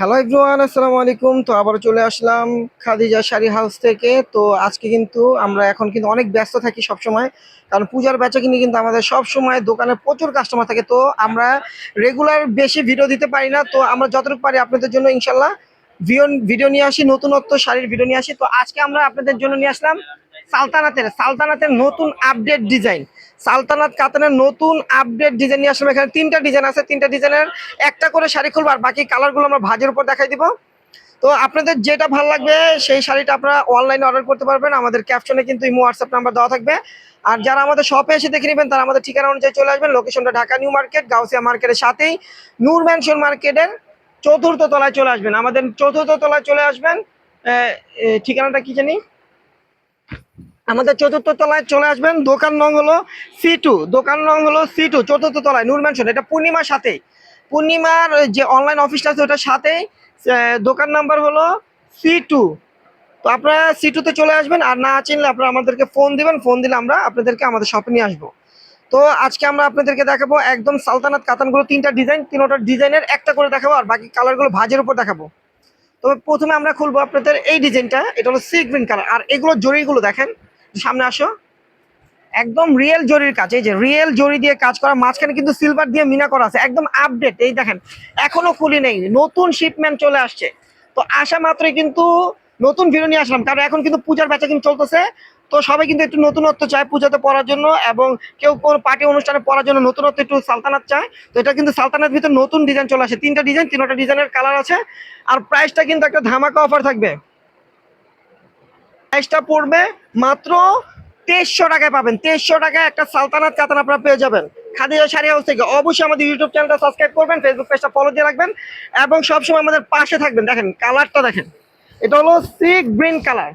Hello everyone আসসালামু আলাইকুম। তো আবার চলে আসলাম খাদিজা শাড়ি হাউস থেকে। তো আজকে কিন্তু আমরা এখন কিন্তু অনেক ব্যস্ত থাকি সব সময় কারণ পূজার বেচা কিনে কিন্তু আমাদের সব সময় দোকানে প্রচুর কাস্টমার থাকে। তো আমরা রেগুলার বেশি ভিডিও দিতে পারি না। তো আমরা যতটুকু পারি আপনাদের জন্য ইনশাল্লাহ ভিডিও নিয়ে আসি, নতুনত্ব শাড়ির ভিডিও নিয়ে আসি। তো আজকে আমরা আপনাদের জন্য নিয়ে আসলাম সালতানাতের সালতানাতের নতুন আপডেট ডিজাইন সালতানাত কাতানের নতুন আপডেট ডিজাইন নিয়ে আসলাম। এখানে তিনটা ডিজাইন আছে। তিনটা ডিজাইনের একটা করে শাড়ি খুলবো আর বাকি কালারগুলো আমরা ভাজের উপর দেখাই দিব। তো আপনাদের যেটা ভালো লাগবে, সেই শাড়িটা আপনারা অনলাইনে অর্ডার করতে পারবেন। আমাদের ক্যাপশনে কিন্তু ইমো হোয়াটসঅ্যাপ নাম্বার দেওয়া থাকবে। আর যারা আমাদের শপে এসে দেখে নেবেন, তারা আমাদের ঠিকানা অনুযায়ী চলে আসবেন। লোকেশনটা ঢাকা নিউ মার্কেট, গাউসিয়া মার্কেটের সাথেই। নূর ম্যানশন মার্কেটের চতুর্থ তলায় চলে আসবেন। আমাদের চতুর্থ তলায় চলে আসবেন। ঠিকানাটা কি জানি? আমাদের চতুর্থ তলায় চলে আসবেন, দোকান নং হলো সি টু দোকান নং হলো সি টু চতুর্থ তলায়, নূর ম্যানশন এটা পূর্ণিমার সাথেই। পূর্ণিমার যে অনলাইন অফিসটা আছে ওটার সাথেই দোকান নাম্বার হলো সি টু তো আপনারা সি টুতে চলে আসবেন, আর না চিনলে আপনারা আমাদেরকে ফোন দিবেন ফোন দিলে আমরা আপনাদেরকে আমাদের শপে নিয়ে আসব। তো আজকে আমরা আপনাদেরকে দেখাবো একদম সালতানাত কাতানগুলো, তিনটা ডিজাইন তিনটা ডিজাইনের একটা করে দেখাবো, আর বাকি কালারগুলো ভাজের উপর দেখাবো। তবে প্রথমে আমরা খুলবো আপনাদের এই ডিজাইনটা এটা হলো সি গ্রিন কালার আর এগুলো জরিগুলো দেখেন। সামনে আসো। একদম রিয়েল জরির কাজ, এই যে রিয়েল জরি দিয়ে কাজ করা, মাঝখানে কিন্তু সিলভার দিয়ে মিনা করা আছে। একদম আপডেট এই দেখেন, এখনও খুলি নেই, নতুন শিপমেন্ট চলে আসছে। তো আসা মাত্রই কিন্তু নতুন ভিডিও নিয়ে আসলাম, কারণ এখন কিন্তু পূজার বেচা কিন্তু চলতেছে। তো সবাই কিন্তু একটু নতুনত্ব চায় পূজাতে পড়ার জন্য, এবং কেউ কোনো পার্টি অনুষ্ঠানে পড়ার জন্য নতুনত্ব একটু সালতানাত চায়। তো এটা কিন্তু সালতানাত ভিতরে নতুন ডিজাইন চলে আসে। তিনটা ডিজাইন তিনটা ডিজাইনের কালার আছে। আর প্রাইসটা কিন্তু একটা ধামাকা অফার থাকবে। প্রাইসটা পড়বে মাত্র তেইশশো টাকায় পাবেন। তেইশশো টাকায় একটা সালতানাত কাতান আপনারা পেয়ে যাবেন। খাদিজা শাড়ি হাউস থেকে অবশ্যই আমাদের ইউটিউব চ্যানেলটা সাবস্ক্রাইব করবেন ফেসবুক পেজটা ফলো দিয়ে রাখবেন এবং সবসময় আমাদের পাশে থাকবেন। দেখেন কালারটা দেখেন। এটা হলো সি গ্রিন কালার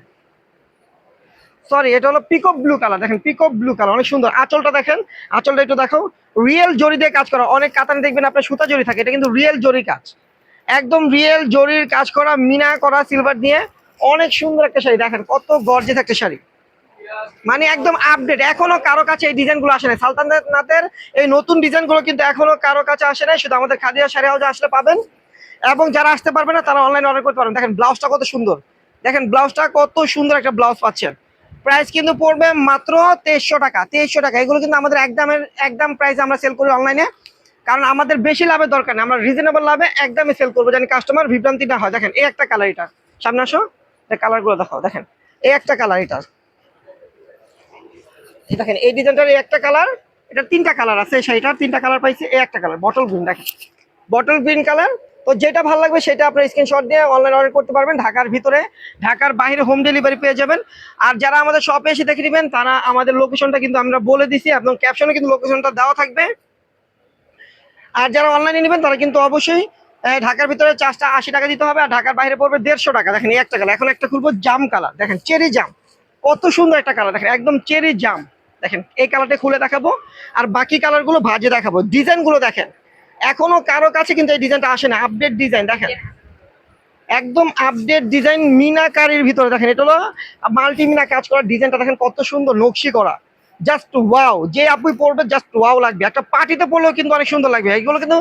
সরি এটা হলো পিকপ ব্লু কালার দেখেন পিকপ ব্লু কালার অনেক সুন্দর। আঁচলটা দেখেন, আঁচলটা একটু দেখো রিয়েল জরি দিয়ে কাজ করা। অনেক কাতান দেখবেন আপনার সুতা জরি থাকে, এটা কিন্তু রিয়েল জরি কাজ। একদম রিয়েল জরির কাজ করা, মিনা করা সিলভার দিয়ে। অনেক সুন্দর একটা শাড়ি, দেখেন কত গর্জে একটা শাড়ি। মানে একদম আপডেট এখনও কারও কাছে এই ডিজাইনগুলো আসে নাই। সালতানাতের এই নতুন ডিজাইনগুলো কিন্তু এখনও কারও কাছে আসে নাই, শুধু আমাদের খাদিয়া শাড়ি হাউসে আসলে পাবেন। এবং যারা আসতে পারবে না, তারা অনলাইন অর্ডার করতে পারবেন। দেখেন ব্লাউজটা কত সুন্দর। দেখেন ব্লাউজটা কত সুন্দর একটা ব্লাউজ পাচ্ছেন। প্রাইস কিন্তু পড়বে মাত্র তেইশশো টাকা তেইশশো টাকা। এগুলো কিন্তু আমাদের একদমের একদম প্রাইসে আমরা সেল করি অনলাইনে কারণ আমাদের বেশি লাভের দরকার নেই। আমরা রিজনেবল লাভে একদমই সেল করব। জানি কাস্টমার বিভ্রান্তি না হয়। দেখেন এই একটা কালার এটা। সামনে আসো। কালারগুলো দেখাও, দেখেন। এই একটা কালার এটা। এই দেখেন, এই ডিজাইনটার এই একটা কালার এটা তিনটা কালার আছে, এই শাড়িটার তিনটা কালার পাইছে, এই একটা কালার বটল গ্রিন দেখেন। বটল গ্রিন কালার তো যেটা ভালো লাগবে সেটা আপনার স্ক্রিনশট দিয়ে অনলাইন অর্ডার করতে পারবেন ঢাকার ভিতরে। ঢাকার বাইরে হোম ডেলিভারি পেয়ে যাবেন। আর যারা আমাদের শপে এসে দেখে নেবেন, তারা আমাদের লোকেশনটা কিন্তু আমরা বলে দিছি, এবং ক্যাপশনে কিন্তু লোকেশনটা দেওয়া থাকবে। আর যারা অনলাইনে নেবেন, তারা কিন্তু অবশ্যই ঢাকার ভিতরে চার্জটা আশি টাকা দিতে হবে আর ঢাকার বাইরে পড়বে দেড়শো টাকা। দেখেন এই একটা কালার এখন একটা খুলবো জাম কালার দেখেন চেরি জাম। কত সুন্দর একটা কালার দেখেন, একদম চেরি জাম। দেখেন, এই কালারটা খুলে দেখাবো। আর বাকি কালারগুলো ভাজে দেখাবো। ডিজাইনগুলো দেখেন। এখনও কারও কাছে কিন্তু এই ডিজাইনটা আসে না। আপডেট ডিজাইন দেখেন। একদম আপডেট ডিজাইন মিনাকারির ভিতরে। দেখেন, এটা হলো মাল্টি মিনা কাজ করা ডিজাইনটা দেখেন, কত সুন্দর নকশি করা। জাস্ট ওয়াও যে আপনি পড়বে জাস্ট ওয়াও লাগবে। একটা পার্টিতে পড়লেও কিন্তু অনেক সুন্দর লাগবে। এগুলো কিন্তু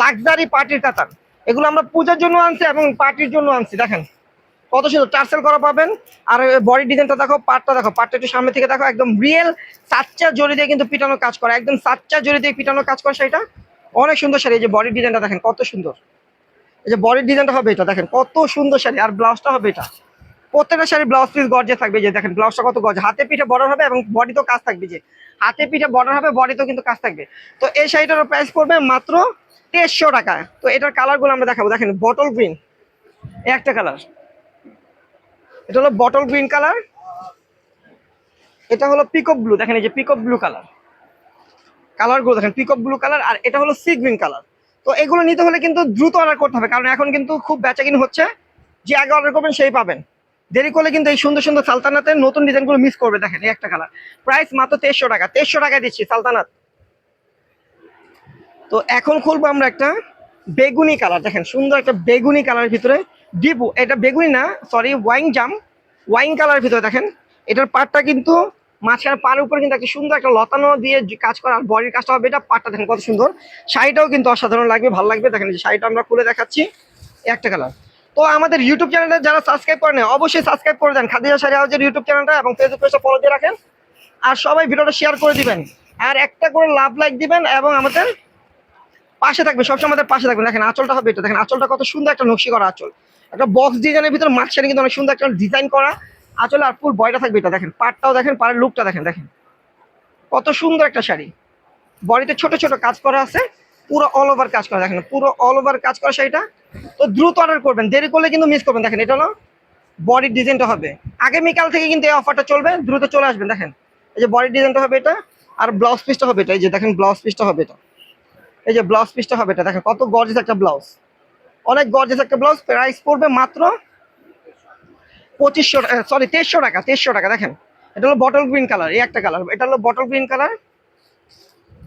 লাক্সারি পার্টির কাতার। এগুলো আমরা পূজার জন্য আনছি এবং পার্টির জন্য আনছি, দেখেন। কত সুন্দর টার্সেল করা পাবেন। আর বডি ডিজাইনটা দেখো, পাটটা দেখো, পাটটা একটু সামনে থেকে দেখো, একদম রিয়েল সাচ্চা জড়ি দিয়ে কিন্তু পিটানো কাজ করা, একদম সাচ্চা জড়ি দিয়ে পিটানো কাজ করে সেটা। অনেক সুন্দর শাড়ি, এই যে বডি ডিজাইনটা দেখেন, কত সুন্দর। এই যে বডির ডিজাইনটা হবে এটা, দেখেন, কত সুন্দর শাড়ি, আর ব্লাউজটা হবে এটা। প্রত্যেকটা শাড়ি ব্লাউজ পিস গর্জে থাকবে যে দেখেন ব্লাউজটা কত গর্জে হাতে পিঠে বর্ডার হবে এবং বডিতেও কাজ থাকবে যে। হাতে পিঠে বর্ডার হবে বডিতেও কিন্তু কাজ থাকবে। তো এই শাড়িটার প্রাইস পড়বে মাত্র তেইশশো টাকা তো এটার কালারগুলো আমরা দেখাবো। দেখেন বটল গ্রিন একটা কালার এটা হলো বটল গ্রিন কালার এটা হলো পিকক ব্লু দেখেন, এই যে পিকক ব্লু কালার কালারগুলো দেখেন পিকক ব্লু কালার আর এটা হলো সি গ্রিন কালার তো এগুলো নিতে হলে কিন্তু দ্রুত অর্ডার করতে হবে। কারণ এখন কিন্তু খুব বেচাকিনি হচ্ছে। যে আগে অর্ডার করবেন, সেই পাবেন। দেরি করলে কিন্তু এই সুন্দর সুন্দর সালতানাতের নতুন ডিজাইনগুলো মিস করবে, দেখেন এই একটা কালার প্রাইস মাত্র তেইশশো টাকা, তেইশশো টাকায় দিচ্ছি সালতানাত। তো এখন খুলবো আমরা একটা বেগুনি কালার দেখেন সুন্দর একটা বেগুনি কালারের ভিতরে। ডিপু, এটা বেগুনি না সরি ওয়াইন জাম। ওয়াইন কালারের ভিতরে দেখেন, এটার পাটটা কিন্তু মাঝখানে পার উপরে কিন্তু একটা সুন্দর একটা লতানো দিয়ে কাজ করা বডির কাজটা হবে, এটা পাটটা দেখেন কত সুন্দর। শাড়িটাও কিন্তু অসাধারণ লাগবে, ভালো লাগবে। দেখেন শাড়িটা আমরা খুলে দেখাচ্ছি, একটা কালার তো আমাদের ইউটিউব চ্যানেলে যারা সাবস্ক্রাইব করেন, অবশ্যই সাবস্ক্রাইব করে দেন। খাদিজা শাড়ি হাউসের ইউটিউব চ্যানেলটা এবং ফেসবুক পেজটা ফলো দিয়ে রাখেন। আর সবাই ভিডিওটা শেয়ার করে দিবেন। আর একটা করে লাভ লাইক দিবেন এবং আমাদের পাশে থাকবে সবসময় আমাদের পাশে থাকবেন। দেখেন আঁচলটা হবে এটা। দেখেন আঁচলটা কত সুন্দর একটা নকশি করা আঁচল। একটা বক্স ডিজাইনের ভিতরে মাঝখানে কিন্তু অনেক সুন্দর একটা ডিজাইন করা আঁচলে আর ফুল বয়টা থাকবে এটা। দেখেন পাটটাও দেখেন, পাড়ের লুকটা দেখেন দেখেন। কত সুন্দর একটা শাড়ি। বডিতে ছোট ছোট কাজ করা আছে, পুরো অল ওভার কাজ করা। দেখেন পুরো অল ওভার কাজ করা শাড়িটা। তো দ্রুত অর্ডার করবেন। দেরি করলে কিন্তু মিস করবেন। দেখেন, এটা হলো বডির ডিজাইনটা হবে। আগামীকাল থেকে কিন্তু এই অফারটা চলবে। দ্রুত চলে আসবেন। দেখেন, এই যে বডির ডিজাইনটা হবে এটা, আর ব্লাউজ পিসটা হবে এটা। এই যে দেখেন ব্লাউজ পিসটা হবে এটা। এই যে ব্লাউজ পিসটা হবে এটা। দেখেন, কত গর্জেস একটা ব্লাউজ অনেক গর্জেস একটা ব্লাউজ প্রাইস পড়বে মাত্র পঁচিশশো সরি তেইশশো টাকা তেইশশো টাকা। দেখেন, এটা হলো বটল গ্রিন কালার এই একটা কালার এটা হলো বটল গ্রিন কালার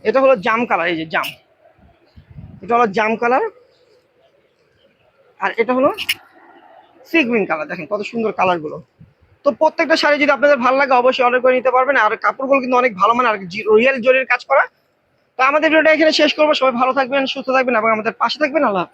এটা হলো জাম কালার এই যে জাম। এটা হলো জাম কালার আর এটা হলো সি গ্রিন কালার দেখেন কত সুন্দর কালারগুলো তো প্রত্যেকটা শাড়ি যদি আপনাদের ভালো লাগে, অবশ্যই অর্ডার করে নিতে পারবেন। আর কাপড়গুলো কিন্তু অনেক ভালো মানে আর রিয়েল জরির কাজ করা। তো আমাদের ভিডিওটা এখানে শেষ করব। সবাই ভালো থাকবেন, সুস্থ থাকবেন এবং আমাদের পাশে থাকবেন। আল্লাহ